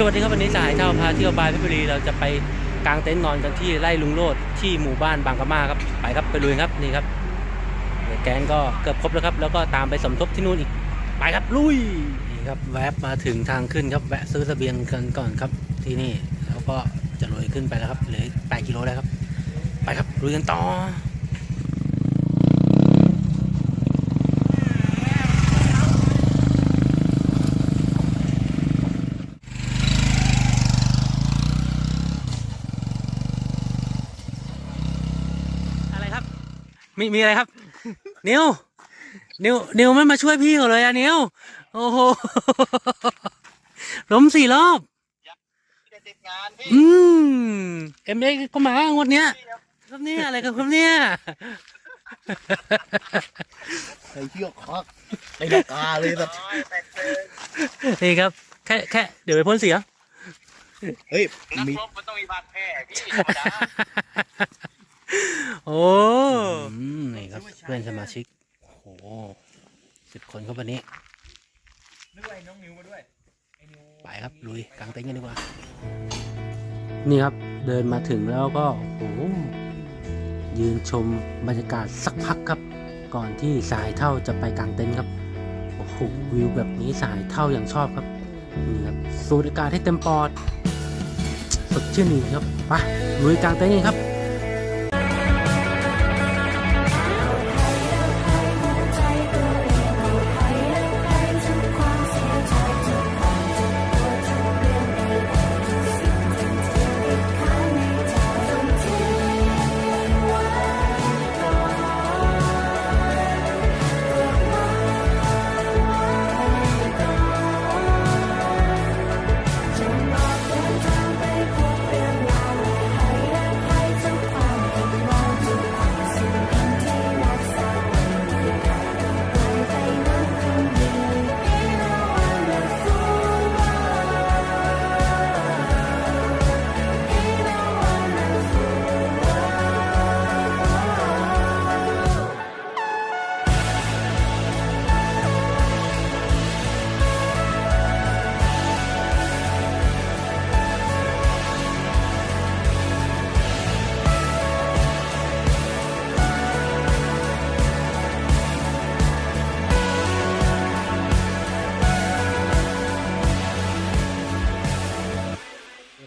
สวัสดีครับวันนี้สายเท่าพาเที่ยวบายเพชรบุรีเราจะไปกางเต็นท์นอนกันที่ไร่ลุงโลดที่หมู่บ้านบางกะมาครับไปครับไปลุยครับนี่ครับแก๊งก็เกือบครบแล้วครับ แล้วก็ตามไปสมทบที่นู่นอีกไปครับลุยนี่ครับแวบมาถึงทางขึ้นครับแวะซื้อเสบียงกันก่อนครับที่นี่แล้วก็จะลุยขึ้นไปแล้วครับเหลือ8กิโลแล้วครับ ไปครับลุยกันต่อ อะไรครับ มีมีอะไรครับ นิวนิวนิวไม่มาช่วยพี่เขาเลยอะนิวโอ้โหล้มสี่รอบ จะติดงานพี่อืมเอ็มเอ็กก็มางวดเนี้ยครับเนี่ยอะไรกันครับเนี่ยไอ้เหี้ยคักไอ้ดอกาเลยแบบนี่ครับ แค่แค่เดี๋ยวไปพ่นเสียงเฮ้ยนักมีรบมันต้องมีบาดแผลพี่ธรรมดา โอ้อืมนี่ครับเพื่อนสมาชิก โอ้โหสิบคนครับวันนี้ด้วยน้องนิวมาด้วยไปครับลุยกางเต็นท์กันดีกว่า นี่ครับเดินมาถึงแล้วก็โอ้โหยืนชมบรรยากาศสักพักครับ ก่อนที่สายเท่าจะไปกางเต็นท์ครับโอ้โหวิวแบบนี้สายเท่าอย่างชอบครับนี่ครับสูดอากาศให้เต็มปอดสดชื่นดีครับไปลุยกางเต็นท์กันครับ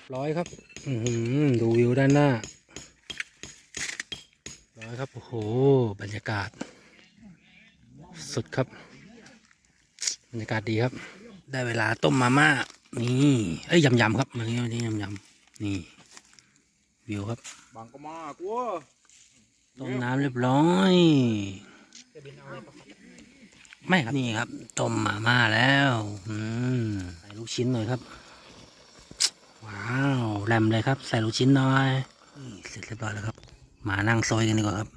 ยบร้อยครับอือหือดูวิวด้านหน้าเรียบร้อยครับ โอ้โห บรรยากาศ สุดครับ บรรยากาศดีครับ ได้เวลาต้มมาม่า นี่ เอ้ยยำยำๆครับวันนี้วันนี้ยำยำๆนี่ วิวครับบางก็มากวัวต้มน้ำเรียบร้อย ไม่ครับนี่ครับ ต้มมาม่าแล้ว อืมใส่ลูกชิ้นหน่อยครับ ว้าวแรมเลยครับ ใส่ลูกชิ้นหน่อย เสร็จเรียบร้อยแล้วครับ มานั่งซอยกันดีกว่าครับ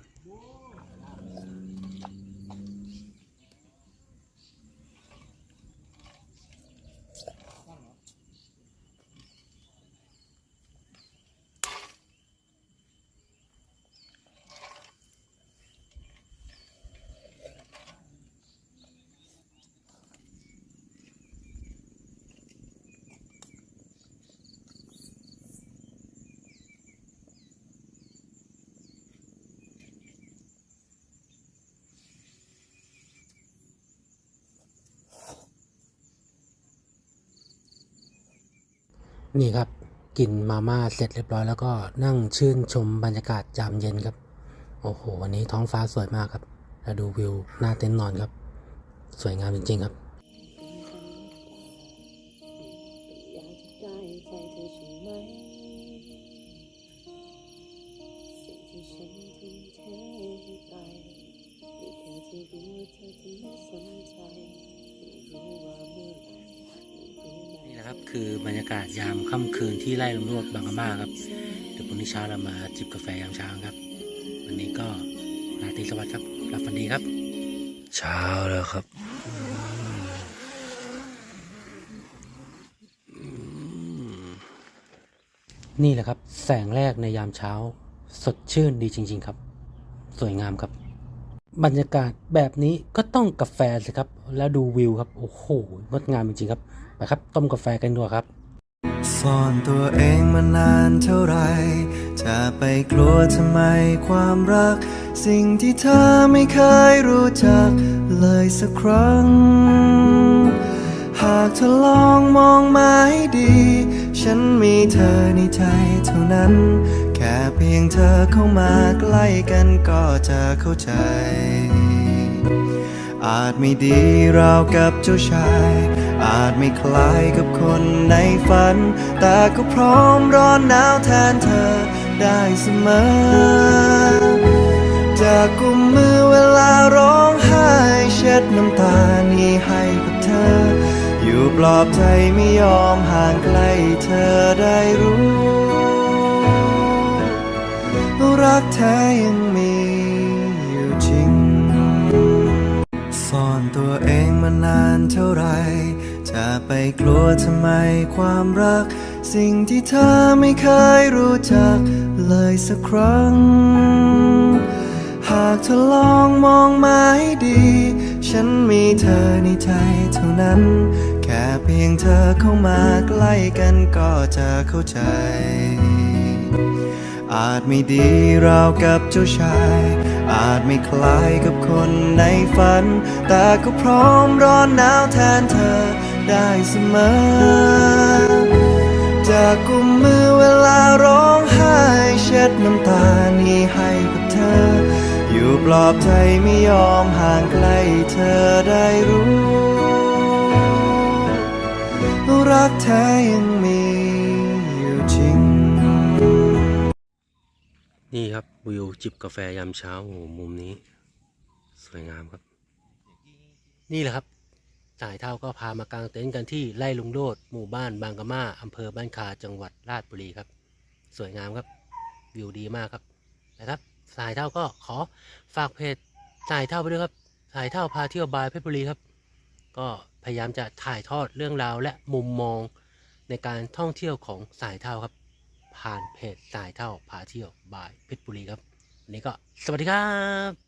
นี่ครับกินมาม่าเสร็จเรียบร้อยแล้วก็นั่งชื่นชมบรรยากาศยามเย็นครับ โอ้โห วันนี้ท้องฟ้าสวยมากครับแล้วดูวิวหน้าเต็นท์นอนครับ สวยงามจริงๆครับที่รู้เธอจะไม่สนใจไม่รู้ว่าเมื่อไหร่ นี่นะครับคือบรรยากาศยามค่ำคืนที่ไร่ลุงโรดบางกะมาครับเดี๋ยวพรุ่งนี้เช้าเรามาจิบกาแฟยามเช้าครับ วันนี้ก็ราตรีสวัสดิ์ครับรับฝันดีครับ เช้าแล้วครับนี่แหละครับ แสงแรกในยามเช้า สดชื่นดีจริง ๆครับ สวยงามครับ บรรยากาศแบบนี้ก็ต้องกาแฟสิครับ แล้วดูวิวครับ โอ้โหงดงามจริงๆครับ ไปครับ ต้มกาแฟกันดีกว่าครับซ่อนตัวเองมานานเท่าไร จะไปกลัวทำไมความรัก สิ่งที่เธอไม่เคยรู้จักเลยสักครั้ง หากเธอลองมองมาให้ดี ฉันมีเธอในใจเท่านั้น แค่เพียงเธอเข้ามาใกล้กันก็จะเข้าใจ อาจไม่ดีราวกับเจ้าชาย อาจไม่คล้ายกับคนในฝัน แต่ก็พร้อมร้อนหนาวแทนเธอได้เสมอจากกุมมือเวลาร้องไห้เช็ดน้ำตานี้ให้กับเธอ อยู่ปลอบใจไม่ยอมห่างไกลเธอได้รู้ รักแท้ยังมี นานเท่าไรจะไปกลัวทำไมความรัก สิ่งที่เธอไม่เคยรู้จักเลยสักครั้ง หากเธอลองมองมาให้ดี ฉันมีเธอในใจเท่านั้น แค่เพียงเธอเข้ามาใกล้กันก็จะเข้าใจ อาจไม่ดีราวกับเจ้าชาย อาจไม่คล้ายกับคนในฝัน แต่ก็พร้อมร้อนหนาวแทนเธอได้เสมอ จากกุมมือเวลาร้องไห้เช็ดน้ำตานี้ให้กับเธอ อยู่ปลอบใจไม่ยอมห่างไกลเธอได้รู้ รักแท้ยังมี นี่ครับวิวจิบกาแฟยามเช้าโอ้โหมุมนี้ สวยงามครับ นี่แหละครับสายเท่าก็พามากางเต็นท์กันที่ไร่ลุงโลดหมู่บ้านบางกะมาอำเภอบ้านคาจังหวัดราชบุรีครับ สวยงามครับ วิวดีมากครับนะครับสายเท่าก็ขอฝากเพจสายเท่าไปด้วยครับสายเท่าพาเที่ยวบายเพชรบุรีครับ ก็พยายามจะถ่ายทอดเรื่องราวและมุมมองในการท่องเที่ยวของสายเท่าครับ ผ่านเพจสายเท่าพาเที่ยวบายเพชรบุรีครับวันนี้ก็สวัสดีครับ